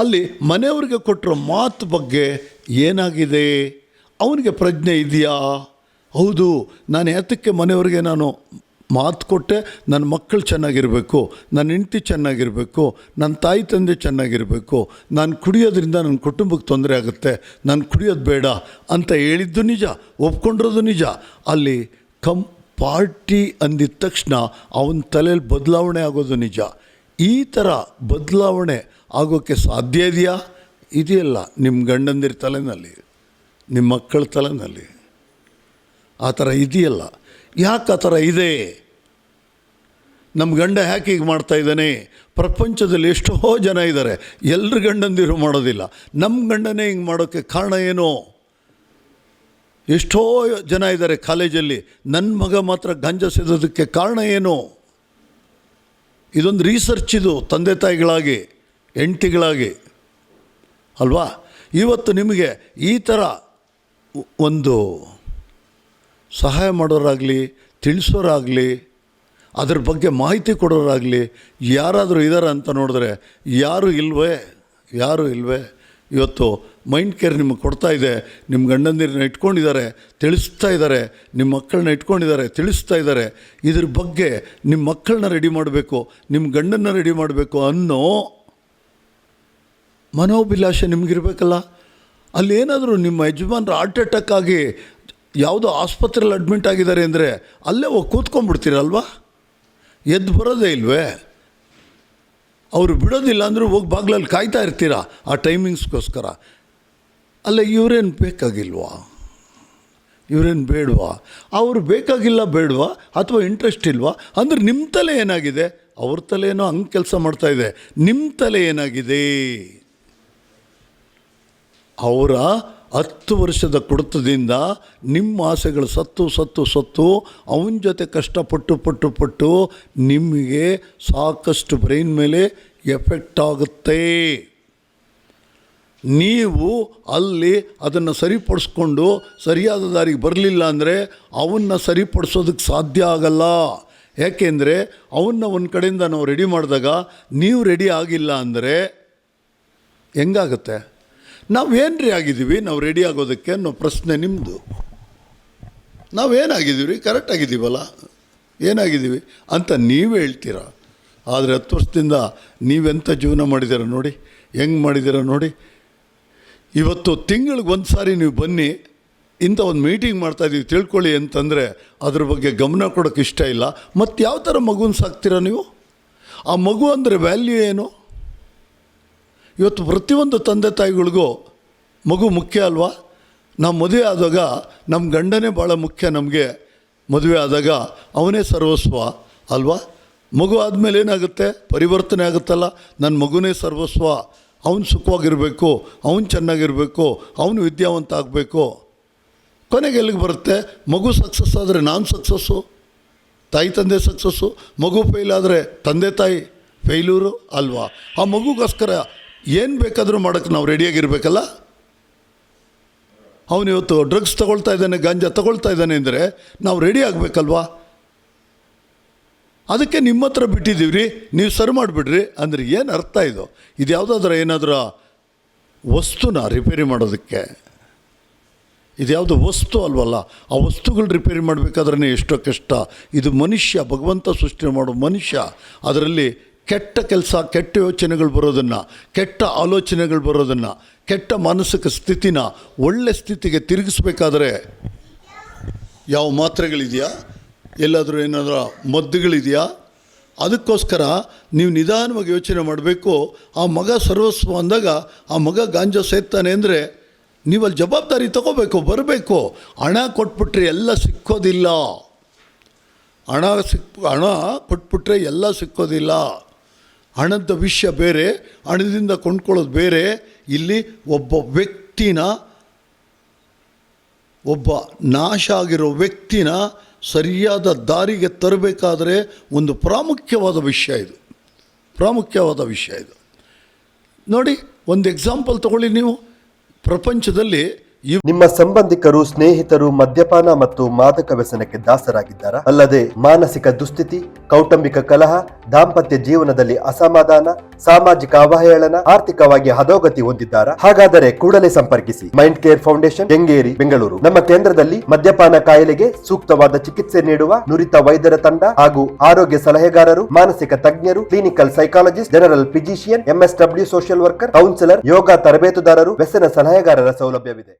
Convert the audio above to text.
ಅಲ್ಲಿ ಮನೆಯವ್ರಿಗೆ ಕೊಟ್ಟಿರೋ ಮಾತು ಬಗ್ಗೆ ಏನಾಗಿದೆ? ಅವನಿಗೆ ಪ್ರಜ್ಞೆ ಇದೆಯಾ? ಹೌದು, ನಾನು ಯಾತಕ್ಕೆ ಮನೆಯವ್ರಿಗೆ ನಾನು ಮಾತು ಕೊಟ್ಟೆ, ನನ್ನ ಮಕ್ಕಳು ಚೆನ್ನಾಗಿರಬೇಕು, ನನ್ನ ಹೆಂಡತಿ ಚೆನ್ನಾಗಿರಬೇಕು, ನನ್ನ ತಾಯಿ ತಂದೆ ಚೆನ್ನಾಗಿರಬೇಕು, ನಾನು ಕುಡಿಯೋದ್ರಿಂದ ನನ್ನ ಕುಟುಂಬಕ್ಕೆ ತೊಂದರೆ ಆಗುತ್ತೆ, ನಾನು ಕುಡಿಯೋದು ಬೇಡ ಅಂತ ಹೇಳಿದ್ದು ನಿಜ, ಒಪ್ಕೊಂಡಿರೋದು ನಿಜ. ಅಲ್ಲಿ ಕಂ ಪಾರ್ಟಿ ಅಂದಿದ ತಕ್ಷಣ ಅವನ ತಲೆಯಲ್ಲಿ ಬದಲಾವಣೆ ಆಗೋದು ನಿಜ. ಈ ಥರ ಬದಲಾವಣೆ ಆಗೋಕ್ಕೆ ಸಾಧ್ಯ ಇದೆಯಾ? ಇದೆಯಲ್ಲ ನಿಮ್ಮ ಗಂಡಂದಿರ ತಲೆನಲ್ಲಿ ನಿಮ್ಮ ಮಕ್ಕಳ ತಲೆನಲ್ಲಿ. ಆ ಥರ ಇದೆಯಲ್ಲ. ಯಾಕೆ ಆ ಥರ ಇದೆ? ನಮ್ಮ ಗಂಡ ಯಾಕೆ ಹೀಗೆ ಮಾಡ್ತಾ ಇದ್ದಾನೆ? ಪ್ರಪಂಚದಲ್ಲಿ ಎಷ್ಟೋ ಜನ ಇದ್ದಾರೆ ಎಲ್ಲರ ಗಂಡಂದಿರು ಮಾಡೋದಿಲ್ಲ. ನಮ್ಮ ಗಂಡನೇ ಹಿಂಗೆ ಮಾಡೋಕ್ಕೆ ಕಾರಣ ಏನು? ಎಷ್ಟೋ ಜನ ಇದ್ದಾರೆ ಕಾಲೇಜಲ್ಲಿ ನನ್ನ ಮಗ ಮಾತ್ರ ಗಂಜ ಸೇದೋದಕ್ಕೆ ಕಾರಣ ಏನು? ಇದೊಂದು ರಿಸರ್ಚ್ ಇದು, ತಂದೆ ತಾಯಿಗಳಾಗಿ, ಹೆಂಡ್ತಿಗಳಾಗಿ. ಅಲ್ವಾ? ಇವತ್ತು ನಿಮಗೆ ಈ ಥರ ಒಂದು ಸಹಾಯ ಮಾಡೋರಾಗಲಿ, ತಿಳಿಸೋರಾಗಲಿ, ಅದ್ರ ಬಗ್ಗೆ ಮಾಹಿತಿ ಕೊಡೋರಾಗಲಿ, ಯಾರಾದರೂ ಇದ್ದಾರೆ ಅಂತ ನೋಡಿದ್ರೆ ಯಾರು ಇಲ್ವೇ ಯಾರು ಇಲ್ವೇ? ಇವತ್ತು ಮೈಂಡ್ ಕೇರ್ ನಿಮಗೆ ಕೊಡ್ತಾ ಇದೆ ನಿಮ್ಮ ಗಂಡಂದಿರನ್ನ ಇಟ್ಕೊಂಡಿದ್ದಾರೆ, ತಿಳಿಸ್ತಾ ಇದ್ದಾರೆ ನಿಮ್ಮ ಮಕ್ಕಳನ್ನ ಇಟ್ಕೊಂಡಿದ್ದಾರೆ, ತಿಳಿಸ್ತಾ ಇದ್ದಾರೆ. ಇದ್ರ ಬಗ್ಗೆ ನಿಮ್ಮ ಮಕ್ಕಳನ್ನ ರೆಡಿ ಮಾಡಬೇಕು ನಿಮ್ಮ ಗಂಡನ್ನ ರೆಡಿ ಮಾಡಬೇಕು ಅನ್ನೋ ಮನೋಭಿಲಾಷೆ ನಿಮಗಿರಬೇಕಲ್ಲ. ಅಲ್ಲಿ ಏನಾದರೂ ನಿಮ್ಮ ಯಜಮಾನ್ರು ಹಾರ್ಟ್ ಅಟ್ಯಾಕ್ ಆಗಿ ಯಾವುದೋ ಆಸ್ಪತ್ರೆಯಲ್ಲಿ ಅಡ್ಮಿಟ್ ಆಗಿದ್ದಾರೆ ಅಂದರೆ ಅಲ್ಲೇ ಹೋಗಿ ಕೂತ್ಕೊಂಡ್ಬಿಡ್ತೀರಲ್ವಾ? ಎದ್ದು ಬರೋದೇ ಇಲ್ವೇ? ಅವರು ಬಿಡೋದಿಲ್ಲ ಅಂದರೂ ಹೋಗಿ ಬಾಗ್ಲಲ್ಲಿ ಕಾಯ್ತಾ ಇರ್ತೀರಾ ಆ ಟೈಮಿಂಗ್ಸ್ಗೋಸ್ಕರ ಅಲ್ಲ ಇವರೇನು ಬೇಕಾಗಿಲ್ವಾ? ಇವರೇನು ಬೇಡವಾ? ಅವರು ಬೇಕಾಗಿಲ್ಲ ಬೇಡವಾ? ಅಥವಾ ಇಂಟ್ರೆಸ್ಟ್ ಇಲ್ವಾ? ಅಂದರೆ ನಿಮ್ಮ ತಲೆ ಏನಾಗಿದೆ? ಅವ್ರ ತಲೆ ಏನೋ ಹಂಗೆ ಕೆಲಸ ಮಾಡ್ತಾ ಇದೆ. ನಿಮ್ಮ ತಲೆ ಏನಾಗಿದೆ? ಅವರ ಹತ್ತು ವರ್ಷದ ಕುಡಿತದಿಂದ ನಿಮ್ಮ ಆಸೆಗಳು ಸತ್ತು ಸತ್ತು ಸತ್ತು, ಅವನ ಜೊತೆ ಕಷ್ಟಪಟ್ಟು, ಪಟ್ಟು ಪಟ್ಟು ನಿಮಗೆ ಸಾಕಷ್ಟು ಬ್ರೈನ್ ಮೇಲೆ ಎಫೆಕ್ಟ್ ಆಗುತ್ತೆ. ನೀವು ಅಲ್ಲಿ ಅದನ್ನು ಸರಿಪಡಿಸ್ಕೊಂಡು ಸರಿಯಾದ ದಾರಿಗೆ ಬರಲಿಲ್ಲ ಅಂದರೆ ಅವನ್ನ ಸರಿಪಡಿಸೋದಕ್ಕೆ ಸಾಧ್ಯ ಆಗಲ್ಲ. ಯಾಕೆಂದರೆ ಅವನ್ನ ಒಂದು ಕಡೆಯಿಂದ ನಾವು ರೆಡಿ ಮಾಡಿದಾಗ ನೀವು ರೆಡಿ ಆಗಿಲ್ಲ ಅಂದರೆ ಹೆಂಗಾಗುತ್ತೆ? ನಾವೇನು ರೀ ಆಗಿದ್ದೀವಿ? ನಾವು ರೆಡಿ ಆಗೋದಕ್ಕೆ ಅನ್ನೋ ಪ್ರಶ್ನೆ ನಿಮ್ಮದು ನಾವೇನಾಗಿದ್ದೀವಿ? ರೀ ಕರೆಕ್ಟ್ ಆಗಿದ್ದೀವಲ್ಲ. ಏನಾಗಿದ್ದೀವಿ? ಅಂತ ನೀವು ಹೇಳ್ತೀರಾ. ಆದರೆ ಹತ್ತು ವರ್ಷದಿಂದ ನೀವೆಂಥ ಜೀವನ ಮಾಡಿದ್ದೀರ ನೋಡಿ? ಹೆಂಗೆ ಮಾಡಿದ್ದೀರ ನೋಡಿ? ಇವತ್ತು ತಿಂಗಳಿಗೆ ಒಂದು ಸಾರಿ ನೀವು ಬನ್ನಿ, ಇಂಥ ಒಂದು ಮೀಟಿಂಗ್ ಮಾಡ್ತಾಯಿದ್ದೀವಿ ತಿಳ್ಕೊಳ್ಳಿ ಅಂತಂದರೆ ಅದ್ರ ಬಗ್ಗೆ ಗಮನ ಕೊಡೋಕ್ಕೆ ಇಷ್ಟ ಇಲ್ಲ. ಮತ್ತು ಯಾವ ಥರ ಮಗುನ ಸಾಕ್ತೀರಾ ನೀವು? ಆ ಮಗು ಅಂದರೆ ವ್ಯಾಲ್ಯೂ ಏನು? ಇವತ್ತು ಪ್ರತಿಯೊಂದು ತಂದೆ ತಾಯಿಗಳಿಗೂ ಮಗು ಮುಖ್ಯ ಅಲ್ವಾ? ನಾವು ಮದುವೆ ಆದಾಗ ನಮ್ಮ ಗಂಡನೇ ಭಾಳ ಮುಖ್ಯ ನಮಗೆ. ಮದುವೆ ಆದಾಗ ಅವನೇ ಸರ್ವಸ್ವ ಅಲ್ವಾ? ಮಗು ಆದಮೇಲೆ ಏನಾಗುತ್ತೆ? ಪರಿವರ್ತನೆ ಆಗುತ್ತಲ್ಲ. ನನ್ನ ಮಗುನೇ ಸರ್ವಸ್ವ. ಅವನು ಸುಖವಾಗಿರಬೇಕು, ಅವನು ಚೆನ್ನಾಗಿರಬೇಕು, ಅವನು ವಿದ್ಯಾವಂತ ಆಗಬೇಕು. ಕೊನೆಗೆ ಎಲ್ಲಿಗೆ ಬರುತ್ತೆ? ಮಗು ಸಕ್ಸಸ್ ಆದರೆ ನಾನು ಸಕ್ಸಸ್ಸು ತಾಯಿ ತಂದೆ ಸಕ್ಸಸ್ಸು ಮಗು ಫೇಲ್ ಆದರೆ ತಂದೆ ತಾಯಿ ಫೇಲೂರು ಅಲ್ವಾ? ಆ ಮಗುಗೋಸ್ಕರ ಏನು ಬೇಕಾದರೂ ಮಾಡೋಕ್ಕೆ ನಾವು ರೆಡಿಯಾಗಿರಬೇಕಲ್ಲ ಅವನಿವತ್ತು ಡ್ರಗ್ಸ್ ತಗೊಳ್ತಾ ಇದ್ದಾನೆ, ಗಾಂಜಾ ತಗೊಳ್ತಾ ಇದ್ದಾನೆ ಅಂದರೆ ನಾವು ರೆಡಿ ಆಗಬೇಕಲ್ವಾ? ಅದಕ್ಕೆ ನಿಮ್ಮ ಹತ್ರ ಬಿಟ್ಟಿದ್ದೀವಿ ರೀ ನೀವು ಸರಿ ಮಾಡಿಬಿಡ್ರಿ ಅಂದರೆ ಏನು ಅರ್ಥ ಇದು? ಇದು ಯಾವುದಾದ್ರೂ ಏನಾದರೂ ವಸ್ತುನ ರಿಪೇರಿ ಮಾಡೋದಕ್ಕೆ. ಇದು ಯಾವುದು ವಸ್ತು ಅಲ್ವಲ್ಲ, ಆ ವಸ್ತುಗಳು ರಿಪೇರಿ ಮಾಡಬೇಕಾದ್ರೆ ಎಷ್ಟೋ ಕಷ್ಟ. ಇದು ಮನುಷ್ಯ, ಭಗವಂತ ಸೃಷ್ಟಿ ಮಾಡೋ ಮನುಷ್ಯ. ಅದರಲ್ಲಿ ಕೆಟ್ಟ ಕೆಲಸ, ಕೆಟ್ಟ ಯೋಚನೆಗಳು ಬರೋದನ್ನು, ಕೆಟ್ಟ ಆಲೋಚನೆಗಳು ಬರೋದನ್ನು, ಕೆಟ್ಟ ಮಾನಸಿಕ ಸ್ಥಿತಿನ ಒಳ್ಳೆ ಸ್ಥಿತಿಗೆ ತಿರುಗಿಸ್ಬೇಕಾದ್ರೆ ಯಾವ ಮಾತ್ರೆಗಳಿದೆಯಾ? ಎಲ್ಲಾದರೂ ಏನಾದರೂ ಮದ್ದುಗಳಿದೆಯಾ? ಅದಕ್ಕೋಸ್ಕರ ನೀವು ನಿಧಾನವಾಗಿ ಯೋಚನೆ ಮಾಡಬೇಕು. ಆ ಮಗ ಸರ್ವಸ್ವ ಅಂದಾಗ ಆ ಮಗ ಗಾಂಜಾ ಸೇರ್ತಾನೆ ಅಂದರೆ ನೀವು ಅಲ್ಲಿ ಜವಾಬ್ದಾರಿ ತಗೋಬೇಕು, ಬರಬೇಕು. ಹಣ ಕೊಟ್ಬಿಟ್ರೆ ಎಲ್ಲ ಸಿಕ್ಕೋದಿಲ್ಲ. ಹಣ ಸಿಕ್, ಹಣ ಕೊಟ್ಬಿಟ್ರೆ ಎಲ್ಲ ಸಿಕ್ಕೋದಿಲ್ಲ. ಹಣದ ವಿಷಯ ಬೇರೆ, ಹಣದಿಂದ ಕೊಂಡ್ಕೊಳ್ಳೋದು ಬೇರೆ. ಇಲ್ಲಿ ಒಬ್ಬ ವ್ಯಕ್ತಿನ ಒಬ್ಬ ನಾಶ ಆಗಿರೋ ವ್ಯಕ್ತಿನ ಸರಿಯಾದ ದಾರಿಗೆ ತರಬೇಕಾದರೆ ಒಂದು ಪ್ರಾಮುಖ್ಯವಾದ ವಿಷಯ ಇದು. ಪ್ರಾಮುಖ್ಯವಾದ ವಿಷಯ ಇದು. ನೋಡಿ, ಒಂದು ಎಕ್ಸಾಂಪಲ್ ತಗೊಳ್ಳಿ ನೀವು. ಪ್ರಪಂಚದಲ್ಲಿ ನಿಮ್ಮ ಸಂಬಂಧಿಕರು, ಸ್ನೇಹಿತರು, ಮದ್ಯಪಾನ ಮತ್ತು ಮಾದಕ ವ್ಯಸನಕ್ಕೆ ದಾಸರಾಗಿದ್ದಾರಾ? ಅಲ್ಲದೆ, ಮಾನಸಿಕ ದುಸ್ಥಿತಿ, ಕೌಟುಂಬಿಕ ಕಲಹ, ದಾಂಪತ್ಯ ಜೀವನದಲ್ಲಿ ಅಸಮಾಧಾನ, ಸಾಮಾಜಿಕ ಅವಹೇಳನ, ಆರ್ಥಿಕವಾಗಿ ಹದೋಗತಿ ಹೊಂದಿದ್ದಾರಾ? ಹಾಗಾದರೆ ಕೂಡಲೇ ಸಂಪರ್ಕಿಸಿ. Mind care foundation, Kengeri, Bengaluru. ನಮ್ಮ ಕೇಂದ್ರದಲ್ಲಿ ಮದ್ಯಪಾನ ಕಾಯಿಲೆಗೆ ಸೂಕ್ತವಾದ ಚಿಕಿತ್ಸೆ ನೀಡುವ ನುರಿತ ವೈದ್ಯರ ತಂಡ ಹಾಗೂ ಆರೋಗ್ಯ ಸಲಹೆಗಾರರು, ಮಾನಸಿಕ ತಜ್ಞರು, clinical psychologist, general physician, MSW social worker, counsellor, yoga ತರಬೇತುದಾರರು, ವ್ಯಸನ ಸಲಹೆಗಾರರ ಸೌಲಭ್ಯವಿದೆ.